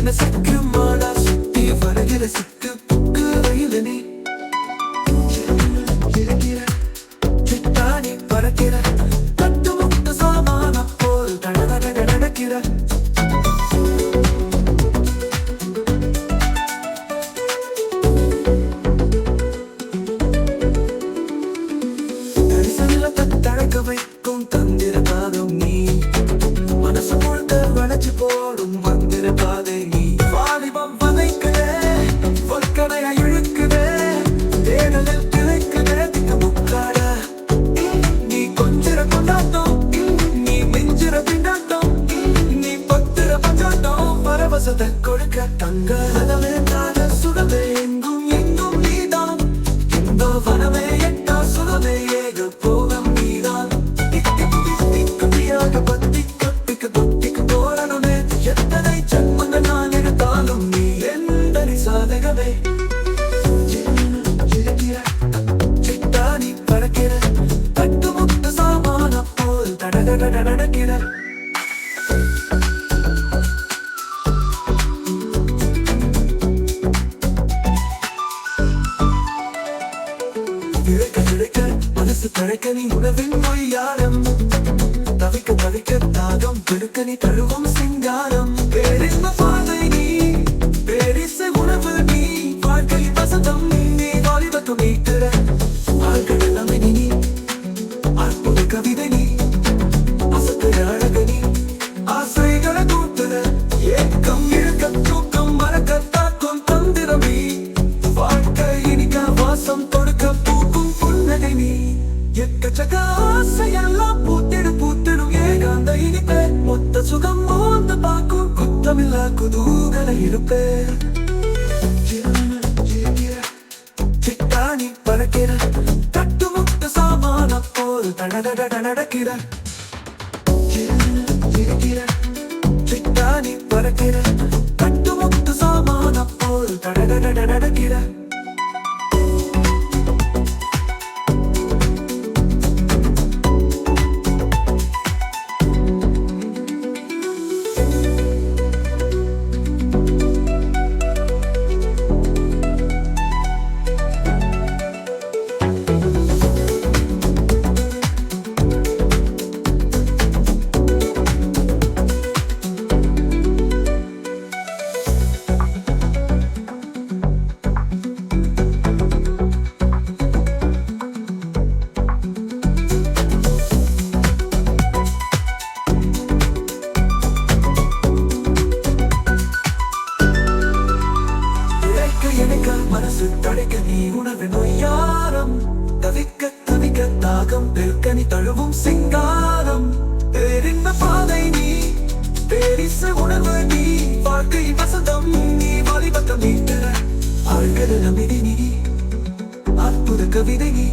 என்ன சிக்கு மாடா சுத்தி வரகிற சிக்கு புக்கு ரயில் நீ இருக்கிற சித்தானி பறக்கிற. தட்டு முட்டு சாமான போல் தடதட நடக்கிற. தடக்க வைக்கும் தந்திர பாதம் நீ. மனசு முழுக்க வளைச்சு போடும் மந்திர பரவசத்தை கொடுக்க தங்க அதவே தான சுடவே எங்கும் எங்கும் நீதான். இந்த வனமே எட்டா சுடவே ஏக போகம் நீதான். திக்குதியாக பத்தி கப்பிக்கு தொட்டிக்கு போறனுமே எத்தனை ஜன்மங்கள் நான் எடுத்தாலும் நீ எந்த சாதகமே. பறக்கிற தட்டு முத்து சாமான போல் தடகட மனசு தழைக்க நீ உணவின் மொழியாரம் தவிக்க தவிக்க தாகம் பெருக்க நீ தழுவும் சிங்காரம். பேரின் எக்கச்சக்க ஆசையெல்லாம் பூத்திடும் பூத்திடும் ஏகாந்த இனிப்பே மொத்த சுகம் மோந்த பார்க்கும் குத்தமில்லா குதூகல இருப்பே சிட்டாணி பறக்கிற தட்டு முட்டு சாமான போல் தடதட நடக்கிற சிட்டாணி பறக்கிற இணைக்க மனசு தடைக்க நீ உணர்வு நொய்யாரம். தவிக்க தவிக்க தாகம் பெருக்க நீ தழுவும் சிங்காரம். பேரின்ப பாதை நீ? பேரிச உணர்வு நீ. வாழ்க்கை வசந்தம் நீ. வாலிபத்தம் நீட்டுற. ஆழ்கடல் அமைதி நீ. அற்புத கவிதை நீ.